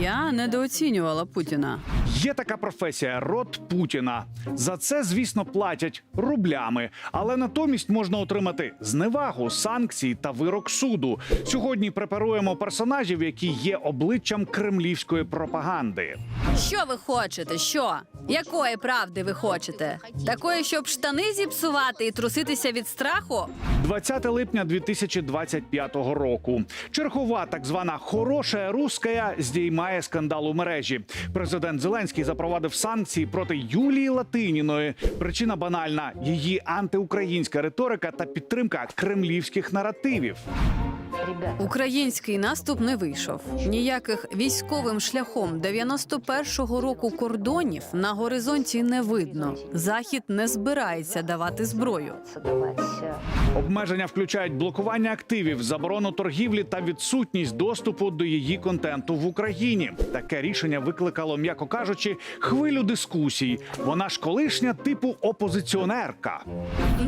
Я недооцінювала Путіна. Є така професія рот Путіна. За це, звісно, платять рублями, але натомість можна отримати зневагу, санкції та вирок суду. Сьогодні препаруємо персонажів, які є обличчям кремлівської пропаганди. Що ви хочете? Що? Якої правди ви хочете? Такої, щоб штани зіпсувати і труситися від страху? 20 липня 2025 року. Чергова так звана хороша руська здіймає скандал у мережі. Президент Зеленський запровадив санкції проти Юлії Латиніної. Причина банальна: її антиукраїнська риторика та підтримка кремлівських наративів. Український наступ не вийшов. Ніяких військовим шляхом 91-го року кордонів на горизонті не видно. Захід не збирається давати зброю. Обмеження включають блокування активів, заборону торгівлі та відсутність доступу до її контенту в Україні. Таке рішення викликало, м'яко кажучи, хвилю дискусій. Вона ж колишня типу опозиціонерка.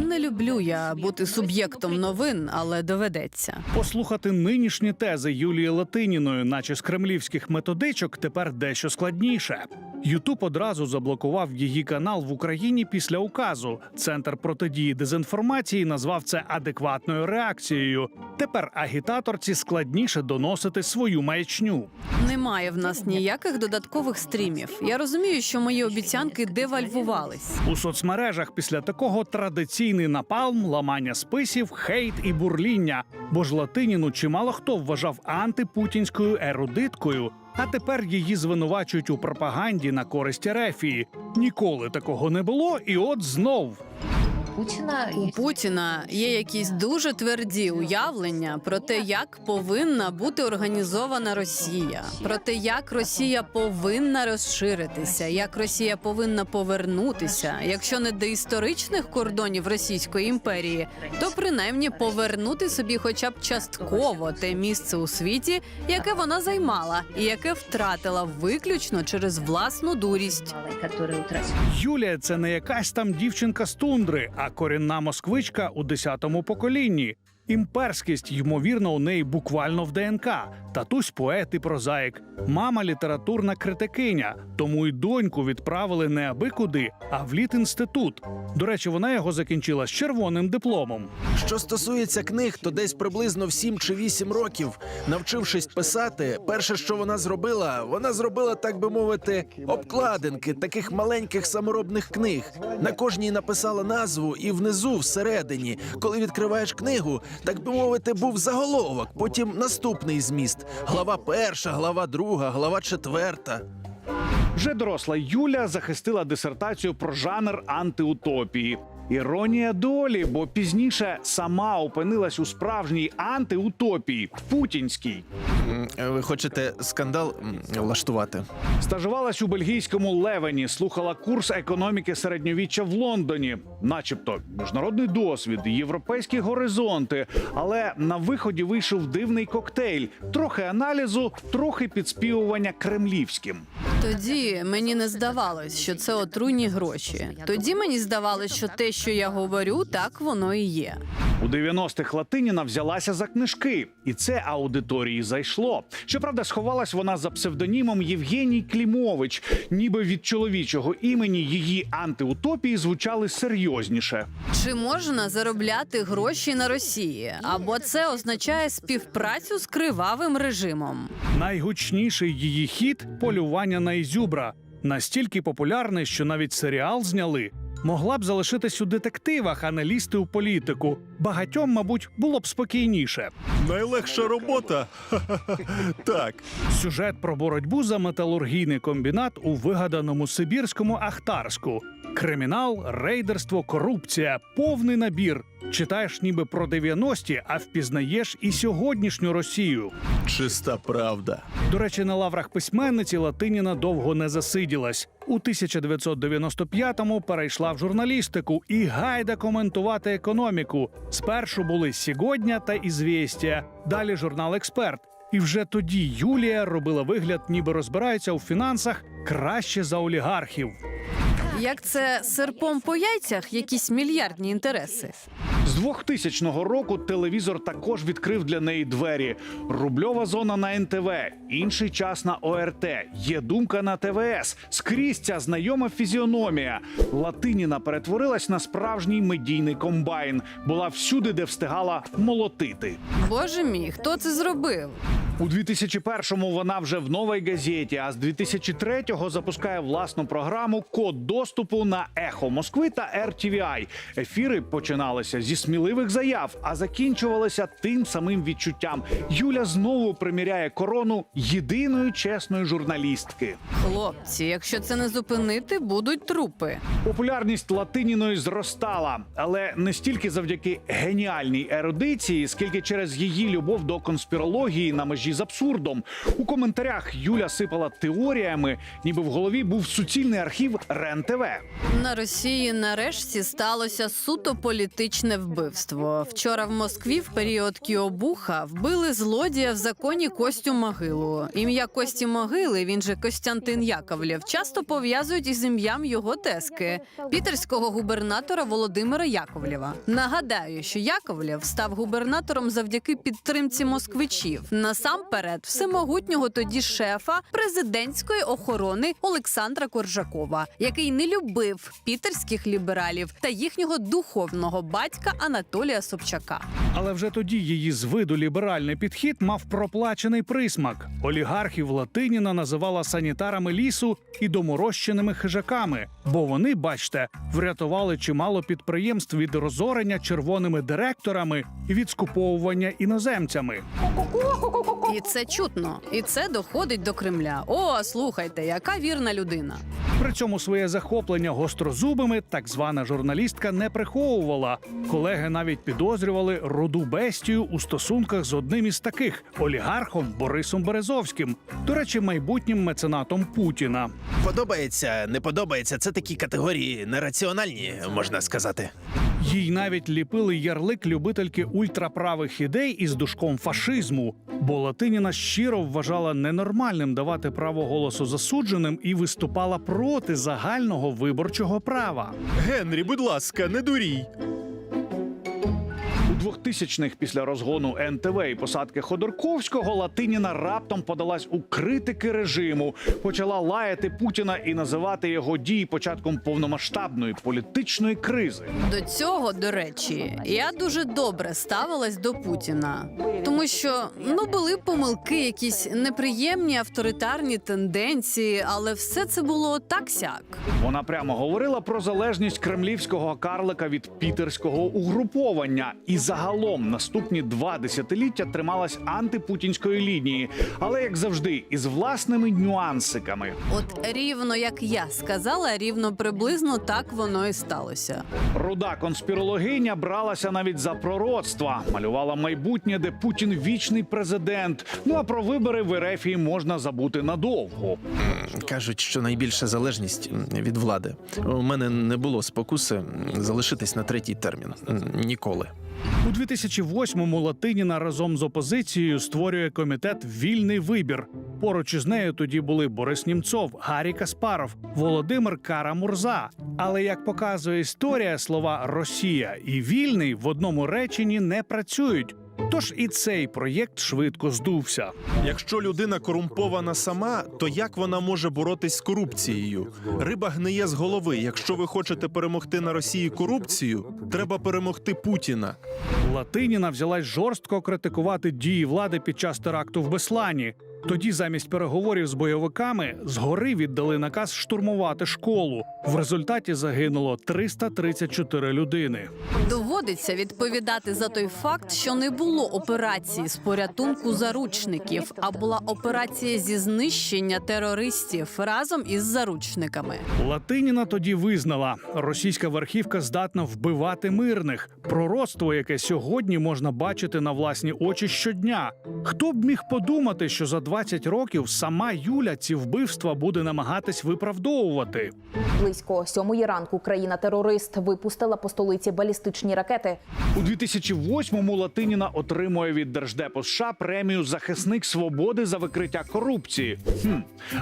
Не люблю я бути суб'єктом новин, але доведеться. Послухати нинішні тези Юлії Латиніної, наче з кремлівських методичок, тепер дещо складніше. Ютуб одразу заблокував її канал в Україні після указу. Центр протидії дезінформації назвав це адекватною реакцією. Тепер агітаторці складніше доносити свою маячню. Немає в нас ніяких додаткових стрімів. Я розумію, що мої обіцянки девальвувались. У соцмережах після такого традиційний напалм, ламання списів, хейт і бурління. Бо ж Латиніну чимало хто вважав антипутінською ерудиткою. А тепер її звинувачують у пропаганді на користь Ерефії. Ніколи такого не було, і от знов. Путіна У Путіна є якісь дуже тверді уявлення про те, як повинна бути організована Росія, про те, як Росія повинна розширитися, як Росія повинна повернутися, якщо не до історичних кордонів Російської імперії, то принаймні повернути собі, хоча б частково те місце у світі, яке вона займала, і яке втратила виключно через власну дурість. Юлія це не якась там дівчинка з тундри, а корінна москвичка у десятому поколінні. Імперськість, ймовірно, у неї буквально в ДНК. Татусь поет і прозаїк, мама літературна критикиня. Тому й доньку відправили не аби куди, а в літінститут. До речі, вона його закінчила з червоним дипломом. Що стосується книг, то десь приблизно в 7 чи 8 років, навчившись писати, перше, що вона зробила, вона зробила, так би мовити, обкладинки таких маленьких саморобних книг. На кожній написала назву, і внизу, всередині, коли відкриваєш книгу, так би мовити, був заголовок, потім наступний зміст: глава перша, глава друга, глава четверта. Вже доросла Юля захистила дисертацію про жанр антиутопії. Іронія долі, бо пізніше сама опинилась у справжній антиутопії путінській. Ви хочете скандал влаштувати? Стажувалась у бельгійському Левені, слухала курс економіки середньовіччя в Лондоні, начебто міжнародний досвід, європейські горизонти. Але на виході вийшов дивний коктейль: трохи аналізу, трохи підспівування кремлівським. Тоді мені не здавалось, що це отруйні гроші. Тоді мені здавалось, що те, що я говорю, так воно і є. У 90-х Латиніна взялася за книжки, і це аудиторії зайшло. Щоправда, сховалась вона за псевдонімом Євгеній Клімович, ніби від чоловічого імені її антиутопії звучали серйозніше. Чи можна заробляти гроші на Росії? Або це означає співпрацю з кривавим режимом? Найгучніший її хід полювання на Ізюбра. Настільки популярний, що навіть серіал зняли. Могла б залишитись у детективах, а не лізти у політику. Багатьом, мабуть, було б спокійніше. Найлегша робота. так. Сюжет про боротьбу за металургійний комбінат у вигаданому сибірському Ахтарську. Кримінал, рейдерство, корупція, повний набір. Читаєш ніби про 90-ті, а впізнаєш і сьогоднішню Росію. Чиста правда. До речі, на лаврах письменниці Латиніна довго не засиділась. У 1995-му перейшла в журналістику і гайда коментувати економіку. Спершу були «Сьогодня» та «Ізвєстія», далі журнал Експерт. І вже тоді Юлія робила вигляд, ніби розбирається у фінансах краще за олігархів. Як це серпом по яйцях якісь мільярдні інтереси? З 2000 року телевізор також відкрив для неї двері. Рубльова зона на НТВ, інший час на ОРТ. Є думка на ТВС. Скрізь ця знайома фізіономія. Латиніна перетворилась на справжній медійний комбайн. Була всюди, де встигала молотити. Боже мій, хто це зробив? У 2001-му вона вже в новій газеті, а з 2003-го запускає власну програму Код доступу на Ехо Москви та RTVI. Ефіри починалися зі сміливих заяв, а закінчувалися тим самим відчуттям. Юля знову приміряє корону єдиної чесної журналістки. Хлопці, якщо це не зупинити, будуть трупи. Популярність Латиніної зростала, але не стільки завдяки геніальній ерудиції, скільки через її любов до конспірології на межі з абсурдом. У коментарях Юля сипала теоріями, ніби в голові був суцільний архів РЕН ТВ. На Росії нарешті сталося суто політичне вбивство. Вчора в Москві в період Кіобуха вбили злодія в законі Костю Могилу. Ім'я Кості Могили, він же Костянтин Яковлєв, часто пов'язують із ім'ям його тески пітерського губернатора Володимира Яковлєва. Нагадаю, що Яковлєв став губернатором завдяки підтримці москвичів. Насамперед, всемогутнього тоді шефа президентської охорони Олександра Коржакова, який не любив пітерських лібералів та їхнього духовного батька Анатолія Собчака. Але вже тоді її з виду ліберальний підхід мав проплачений присмак. Олігархів Латиніна називала санітарами лісу і доморощеними хижаками, бо вони, бачте, врятували чимало підприємств від розорення червоними директорами і від скуповування іноземцями. І це чутно, і це доходить до Кремля. О, слухайте, яка вірна людина. При цьому своє захоплення гострозубими так звана журналістка не приховувала. Колеги навіть підозрювали руду бестію у стосунках з одним із таких олігархом Борисом Березовським, до речі, майбутнім меценатом Путіна. Подобається, не подобається. Це такі категорії нераціональні, можна сказати. Їй навіть ліпили ярлик любительки ультраправих ідей із душком фашизму, бо Латиніна щиро вважала ненормальним давати право голосу засудженим і виступала проти загального виборчого права. Генрі, будь ласка, не дурій. У 2000-х після розгону НТВ і посадки Ходорковського Латиніна раптом подалась у критики режиму, почала лаяти Путіна і називати його дії початком повномасштабної політичної кризи. До цього, до речі, я дуже добре ставилась до Путіна, тому що ну були помилки, якісь неприємні авторитарні тенденції, але все це було так сяк. Вона прямо говорила про залежність кремлівського карлика від пітерського угруповання, і загалом наступні два десятиліття трималась антипутінської лінії, але як завжди, із власними нюансиками. От рівно як я сказала, рівно приблизно так воно і сталося. Руда конспірологиня бралася навіть за пророцтва, малювала майбутнє, де Путін вічний президент. Ну а про вибори в Ерефії можна забути надовго. Кажуть, що найбільша залежність від влади. У мене не було спокуси залишитись на третій термін. Ніколи. У 2008-му Латиніна разом з опозицією створює комітет Вільний вибір. Поруч із нею тоді були Борис Німцов, Гаррі Каспаров, Володимир Кара-Мурза. Але як показує історія, слова Росія і вільний в одному реченні не працюють. Тож і цей проєкт швидко здувся. Якщо людина корумпована сама, то як вона може боротись з корупцією? Риба гниє з голови. Якщо ви хочете перемогти на Росії корупцію, треба перемогти Путіна. Латиніна взялась жорстко критикувати дії влади під час теракту в Беслані. Тоді, замість переговорів з бойовиками, згори віддали наказ штурмувати школу. В результаті загинуло 334 людини. Доводиться відповідати за той факт, що не було операції з порятунку заручників, а була операція зі знищення терористів разом із заручниками. Латиніна тоді визнала, російська верхівка здатна вбивати мирних. Пророцтво, яке сьогодні можна бачити на власні очі щодня. Хто б міг подумати, що за 20 років сама Юля ці вбивства буде намагатись виправдовувати? Близько сьомої ранку країна-терорист випустила по столиці балістичні ракети. У 2008-му Латиніна отримує від Держдепу США премію Захисник свободи за викриття корупції. Хм.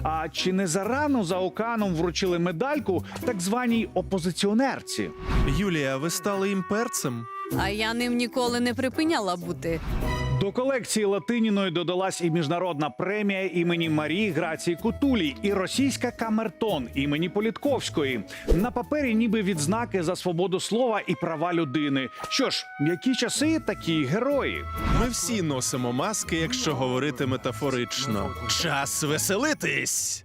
А чи не зарано за оканом вручили медальку так званій опозиціонерці? Юлія, ви стали імперцем? А я ним ніколи не припиняла бути. До колекції Латиніної додалась і міжнародна премія імені Марії Грації Кутулі, і російська камертон імені Політковської. На папері ніби відзнаки за свободу слова і права людини. Що ж, які часи такі герої. Ми всі носимо маски, якщо говорити метафорично. Час веселитись!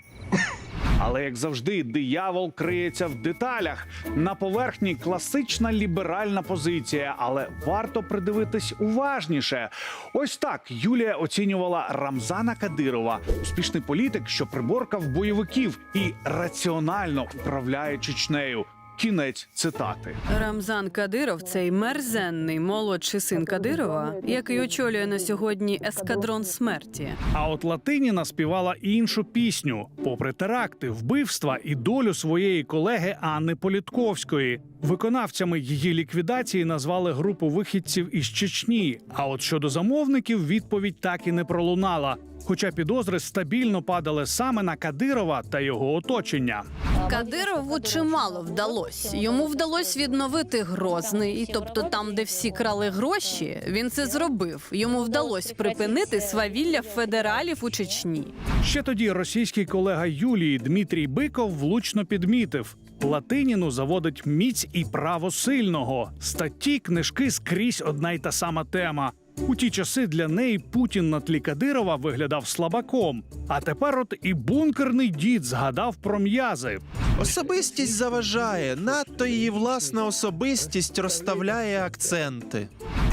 Але як завжди, диявол криється в деталях. На поверхні класична ліберальна позиція, але варто придивитись уважніше. Ось так Юлія оцінювала Рамзана Кадирова, успішний політик, що приборкав бойовиків і раціонально управляє Чечнею. Кінець цитати. Рамзан Кадиров цей мерзенний молодший син Кадирова, який очолює на сьогодні ескадрон смерті. А от Латиніна співала іншу пісню, попри теракти, вбивства і долю своєї колеги Анни Політковської. Виконавцями її ліквідації назвали групу вихідців із Чечні. А от щодо замовників, відповідь так і не пролунала. Хоча підозри стабільно падали саме на Кадирова та його оточення. Кадирову чимало вдалося. Йому вдалося відновити Грозний, і тобто там, де всі крали гроші, він це зробив. Йому вдалося припинити свавілля федералів у Чечні. Ще тоді російський колега Юлії Дмитрій Биков влучно підмітив. Латиніну заводить міць і право сильного. Статті, книжки скрізь одна й та сама тема. У ті часи для неї Путін на тлі Кадирова виглядав слабаком. А тепер от і бункерний дід згадав про м'язи. Особистість заважає, надто її власна особистість розставляє акценти.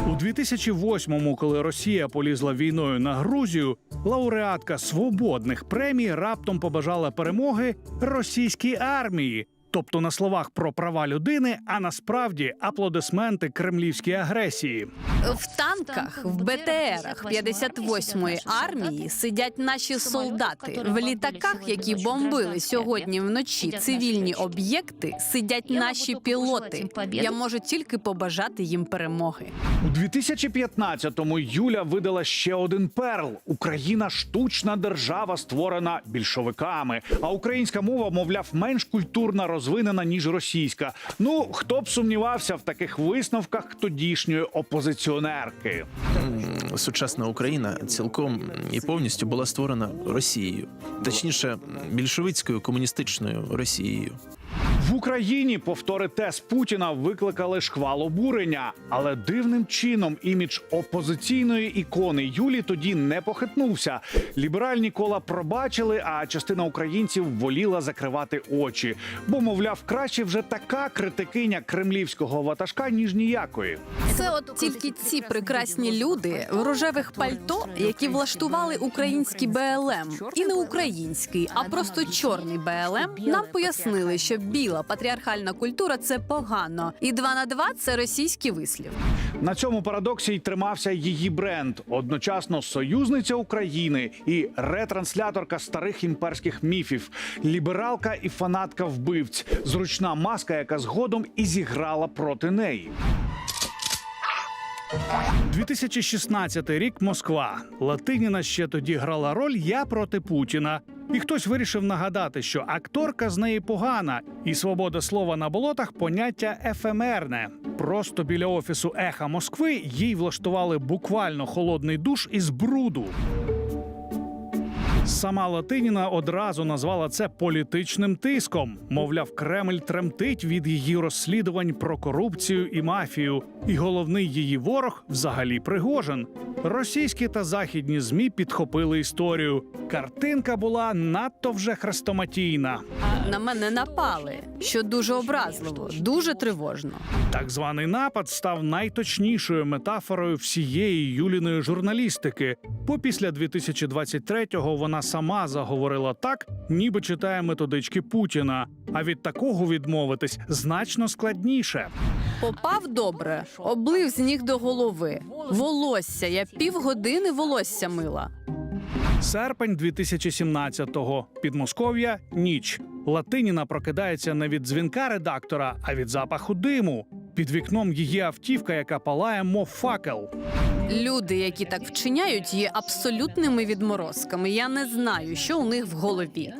У 2008-му, коли Росія полізла війною на Грузію, лауреатка свободних премій раптом побажала перемоги російській армії. Тобто на словах про права людини, а насправді аплодисменти кремлівській агресії. В танках, в БТРах 58-ї армії сидять наші солдати. В літаках, які бомбили сьогодні вночі цивільні об'єкти, сидять наші пілоти. Я можу тільки побажати їм перемоги. У 2015-му Юля видала ще один перл: Україна штучна держава, створена більшовиками. А українська мова, мовляв, менш культурна розвинена ніж російська. Ну хто б сумнівався в таких висновках тодішньої опозиціонерки. Сучасна Україна цілком і повністю була створена Росією, точніше, більшовицькою комуністичною Росією. В Україні повтори тез Путіна викликали шквал обурення, але дивним чином імідж опозиційної ікони Юлі тоді не похитнувся. Ліберальні кола пробачили, а частина українців воліла закривати очі, бо мовляв, краще вже така критикиня кремлівського ватажка ніж ніякої. Це от тільки ці прекрасні люди в рожевих пальто, які влаштували український БЛМ, і не український, а просто чорний БЛМ, нам пояснили, що біла патріархальна культура це погано, і два на два це російський вислів. На цьому парадоксі й тримався її бренд, одночасно союзниця України і ретрансляторка старих імперських міфів, лібералка і фанатка вбивць, зручна маска, яка згодом і зіграла проти неї. 2016 рік Москва. Латиніна ще тоді грала роль Я проти Путіна. І хтось вирішив нагадати, що акторка з неї погана, і свобода слова на болотах поняття ефемерне. Просто біля офісу Еха Москви їй влаштували буквально холодний душ із бруду. Сама Латиніна одразу назвала це політичним тиском. Мовляв, Кремль тремтить від її розслідувань про корупцію і мафію. І головний її ворог взагалі Пригожин. Російські та західні змі підхопили історію. Картинка була надто вже хрестоматійна. На мене напали, що дуже образливо, дуже тривожно. Так званий напад став найточнішою метафорою всієї Юліної журналістики. Бо після 2023-го вона сама заговорила так, ніби читає методички Путіна. А від такого відмовитись значно складніше. Попав добре, облив з ніг до голови. Волосся. Я півгодини волосся мила. Серпень 2017-го. Підмосков'я ніч. Латиніна прокидається не від дзвінка редактора, а від запаху диму. Під вікном її автівка, яка палає, мов факел. Люди, які так вчиняють, є абсолютними відморозками. Я не знаю, що у них в голові.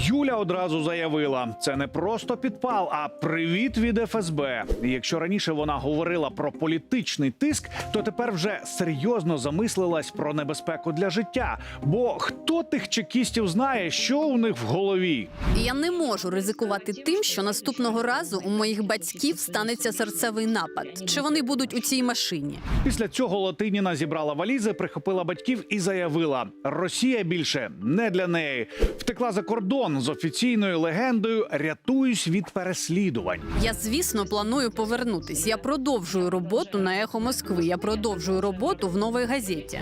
Юля одразу заявила: це не просто підпал, а привіт від ФСБ. І якщо раніше вона говорила про політичний тиск, то тепер вже серйозно замислилась про небезпеку для життя. Бо хто тих чекістів знає, що у них в голові? Я не можу ризикувати тим, що наступного разу у моїх батьків станеться серцевий напад. Чи вони будуть у цій машині? Після цього Латиніна зібрала валізи, прихопила батьків і заявила: Росія більше не для неї. Втекла за кордон з офіційною легендою Рятуюсь від переслідувань. Я, звісно, планую повернутись. Я продовжую роботу на ехо Москви. Я продовжую роботу в новій газеті.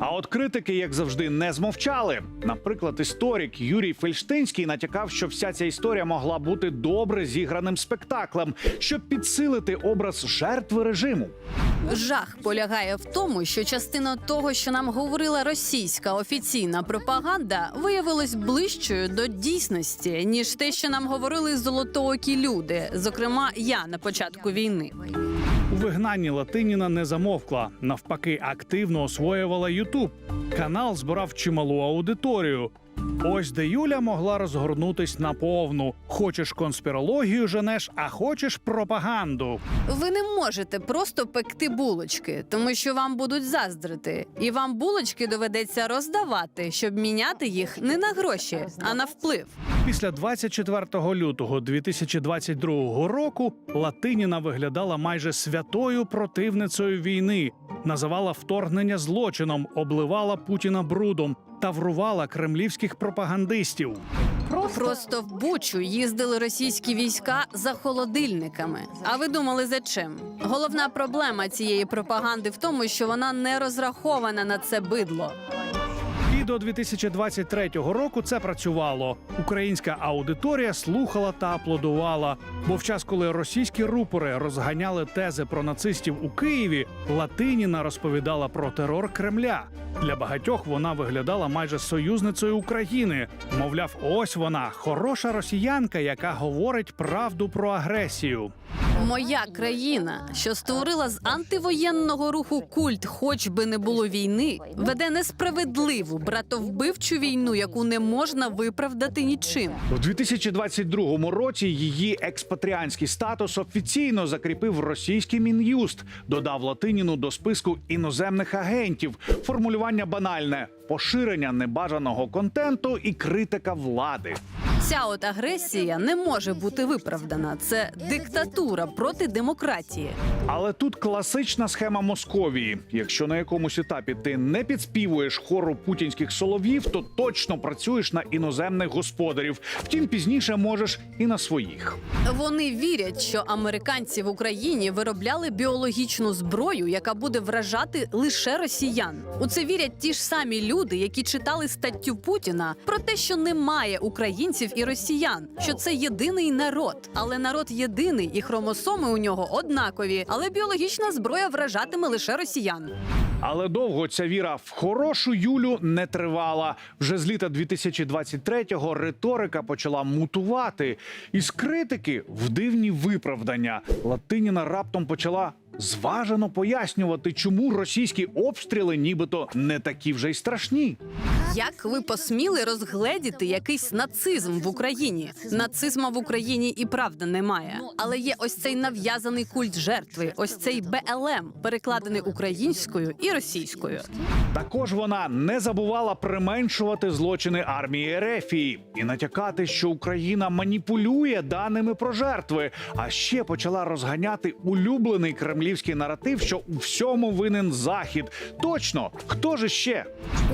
А от критики, як завжди, не змовчали. Наприклад, історик Юрій Фельштинський натякав, що вся ця історія могла бути добре зіграним спектаклем, щоб підсилити образ жертви режиму. Жах полягає в тому, що частина того, що нам говорила російська офіційна пропаганда, виявилась ближчою до дійсності, ніж те, що нам говорили золотоокі люди, зокрема я на початку війни. Вигнанні Латиніна не замовкла. Навпаки, активно освоювала Ютуб. Канал збирав чималу аудиторію. Ось де Юля могла розгорнутись наповну. Хочеш конспірологію женеш, а хочеш пропаганду. Ви не можете просто пекти булочки, тому що вам будуть заздрити, і вам булочки доведеться роздавати, щоб міняти їх не на гроші, а на вплив. Після 24 лютого 2022 року Латиніна виглядала майже святою противницею війни, називала вторгнення злочином, обливала Путіна брудом, таврувала кремлівських пропагандистів. Просто в Бучу їздили російські війська за холодильниками. А ви думали за чим? Головна проблема цієї пропаганди в тому, що вона не розрахована на це бидло. До 2023 року це працювало. Українська аудиторія слухала та аплодувала. Бо в час, коли російські рупори розганяли тези про нацистів у Києві, Латиніна розповідала про терор Кремля. Для багатьох вона виглядала майже союзницею України. Мовляв, ось вона хороша росіянка, яка говорить правду про агресію. Моя країна, що створила з антивоєнного руху культ, хоч би не було війни, веде несправедливу братовбивчу війну, яку не можна виправдати нічим. У 2022 році її експатріанський статус офіційно закріпив російський мін'юст, додав Латиніну до списку іноземних агентів. Формулювання банальне поширення небажаного контенту і критика влади. Ця от агресія не може бути виправдана. Це диктатура проти демократії. Але тут класична схема Московії. Якщо на якомусь етапі ти не підспівуєш хору путінських солов'їв, то точно працюєш на іноземних господарів. Втім, пізніше можеш і на своїх. Вони вірять, що американці в Україні виробляли біологічну зброю, яка буде вражати лише росіян. У це вірять ті ж самі люди, які читали статтю Путіна про те, що немає українців і росіян, що це єдиний народ, але народ єдиний, і хромосоми у нього однакові. Але біологічна зброя вражатиме лише росіян. Але довго ця віра в хорошу Юлю не тривала. Вже з літа 2023-го риторика почала мутувати. Із критики в дивні виправдання. Латиніна раптом почала зважено пояснювати, чому російські обстріли нібито не такі вже й страшні. Як ви посміли розгледіти якийсь нацизм в Україні? Нацизма в Україні і правда немає. Але є ось цей нав'язаний культ жертви, ось цей БЛМ, перекладений українською і російською. Також вона не забувала применшувати злочини армії Ерефії і натякати, що Україна маніпулює даними про жертви. А ще почала розганяти улюблений кремлівський наратив, що у всьому винен захід. Точно, хто ж ще?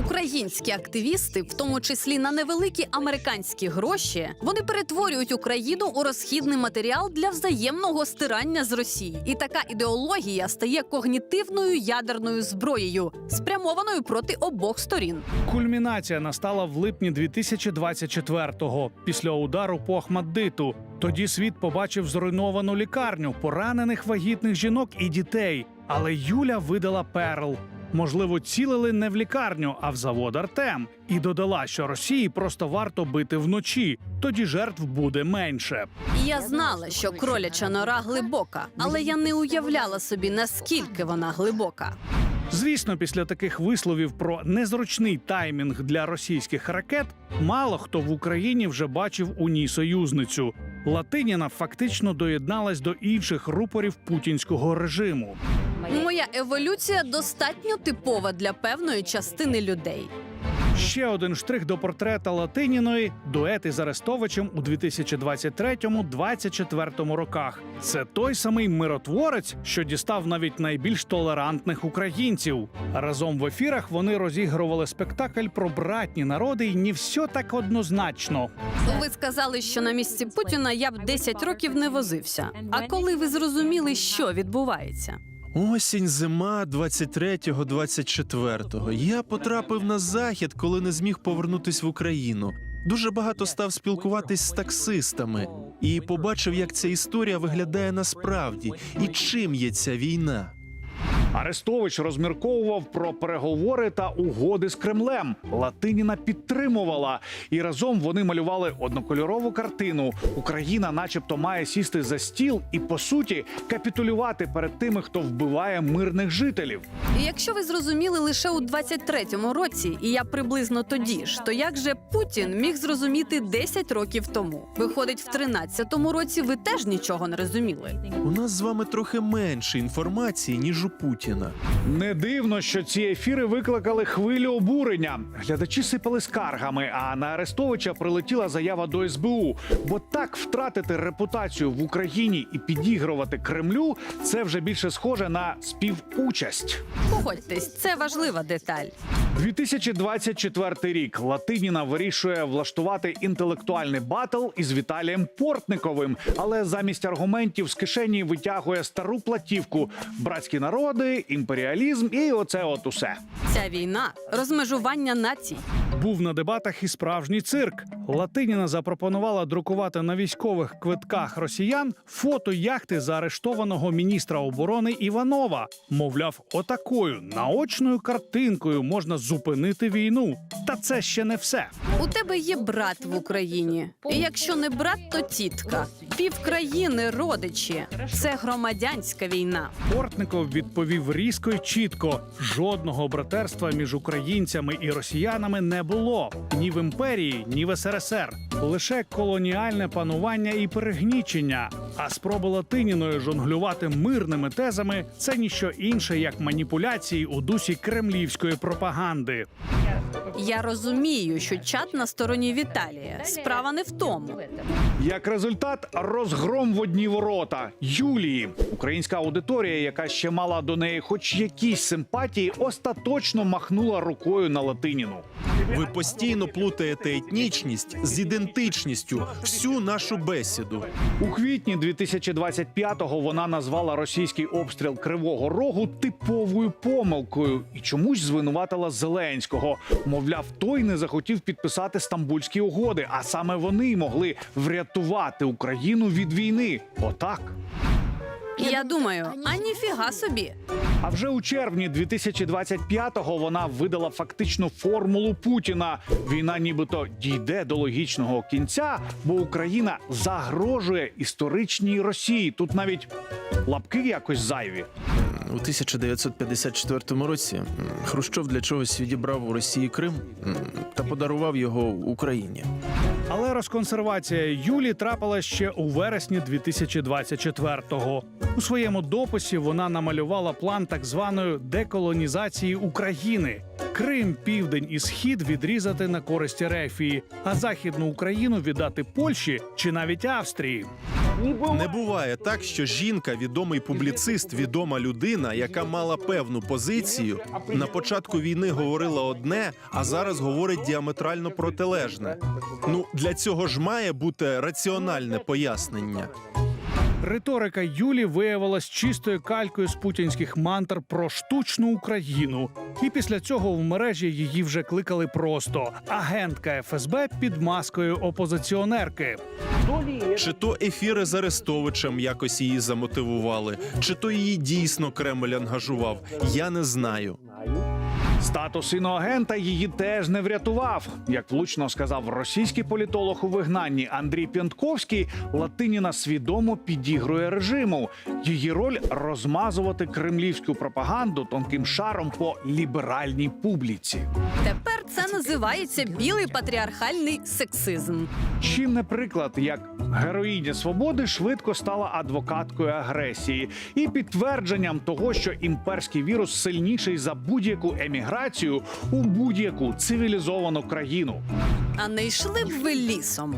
Українські активісти, в тому числі на невеликі американські гроші, вони перетворюють Україну у розхідний матеріал для взаємного стирання з Росії. І така ідеологія стає когнітивною ядерною зброєю, спрямованою проти обох сторін. Кульмінація настала в липні 2024-го, після удару по Ахмаддиту. Тоді світ побачив зруйновану лікарню, поранених вагітних жінок і дітей. Але Юля видала перл. Можливо, цілили не в лікарню, а в завод Артем, і додала, що Росії просто варто бити вночі, тоді жертв буде менше. Я знала, що кроляча нора глибока, але я не уявляла собі наскільки вона глибока. Звісно, після таких висловів про незручний таймінг для російських ракет мало хто в Україні вже бачив у ній союзницю. Латиніна фактично доєдналась до інших рупорів путінського режиму. Моя еволюція достатньо типова для певної частини людей. Ще один штрих до портрета Латиніної дует із Арестовичем у 2023-2024 роках. Це той самий миротворець, що дістав навіть найбільш толерантних українців. Разом в ефірах вони розігрували спектакль про братні народи, і не все так однозначно. Ви сказали, що на місці Путіна я б 10 років не возився. А коли ви зрозуміли, що відбувається? Осінь, зима 23-24. Я потрапив на захід, коли не зміг повернутись в Україну. Дуже багато став спілкуватись з таксистами і побачив, як ця історія виглядає насправді і чим є ця війна. Арестович розмірковував про переговори та угоди з Кремлем. Латиніна підтримувала, і разом вони малювали однокольорову картину. Україна, начебто, має сісти за стіл і по суті капітулювати перед тими, хто вбиває мирних жителів. І якщо ви зрозуміли лише у 23-му році, і я приблизно тоді ж, то як же Путін міг зрозуміти 10 років тому? Виходить, в 13-му році ви теж нічого не розуміли. У нас з вами трохи менше інформації, ніж у Путіна. Не дивно, що ці ефіри викликали хвилю обурення. Глядачі сипали скаргами. А на Арестовича прилетіла заява до СБУ. Бо так втратити репутацію в Україні і підігрувати Кремлю це вже більше схоже на співучасть. Погодьтесь, це важлива деталь. 2024 рік Латиніна вирішує влаштувати інтелектуальний батл із Віталієм Портниковим, але замість аргументів з кишені витягує стару платівку: братські народи, імперіалізм і оце от усе. Ця війна розмежування націй. Був на дебатах і справжній цирк. Латиніна запропонувала друкувати на військових квитках росіян фото яхти заарештованого міністра оборони Іванова. Мовляв, отакою наочною картинкою можна зупинити війну. Та це ще не все. У тебе є брат в Україні. І якщо не брат, то тітка. Пів країни родичі. Це громадянська війна. Портников відповів різко й чітко: жодного братерства між українцями і росіянами не було ні в імперії, ні в СРСР. Лише колоніальне панування і перегнічення. А спроба латиніною жонглювати мирними тезами це ніщо інше, як маніпуляції у дусі кремлівської пропаганди. Я розумію, що чат на стороні Віталія. Справа не в тому. Як результат, розгром в одні ворота Юлії. Українська аудиторія, яка ще мала до неї хоч якісь симпатії, остаточно махнула рукою на латиніну. Ви постійно плутаєте етнічність з ідентичністю всю нашу бесіду. У квітні 2025-го вона назвала російський обстріл Кривого Рогу типовою помилкою і чомусь звинуватила Зеленського. Мовляв, той не захотів підписати стамбульські угоди, а саме вони могли врятувати Україну від війни. Отак. Я думаю, а ніфіга собі. А вже у червні 2025-го вона видала фактичну формулу Путіна. Війна, нібито дійде до логічного кінця, бо Україна загрожує історичній Росії. Тут навіть лапки якось зайві. У 1954 році Хрущов для чогось відібрав у Росії Крим та подарував його Україні. Але розконсервація Юлі трапила ще у вересні 2024-го. У своєму дописі вона намалювала план так званої деколонізації України. Крим, південь і схід відрізати на користь Ерефії, а західну Україну віддати Польщі чи навіть Австрії. Не буває так, що жінка, відомий публіцист, відома людина, яка мала певну позицію, на початку війни говорила одне, а зараз говорить діаметрально протилежне. Ну для цього ж має бути раціональне пояснення. Риторика Юлі виявилась чистою калькою з путінських мантр про штучну Україну. І після цього в мережі її вже кликали просто агентка ФСБ під маскою опозиціонерки. Чи то ефіри з Арестовичем якось її замотивували, чи то її дійсно Кремль ангажував. Я не знаю. Статус іноагента її теж не врятував. Як влучно сказав російський політолог у вигнанні Андрій П'янтковський, Латиніна свідомо підігрує режиму. Її роль розмазувати кремлівську пропаганду тонким шаром по ліберальній публіці. Тепер це називається білий патріархальний сексизм. Чим не приклад, як героїня свободи швидко стала адвокаткою агресії і підтвердженням того, що імперський вірус сильніший за будь-яку еміграцію у будь-яку цивілізовану країну. А не йшли б ви лісом.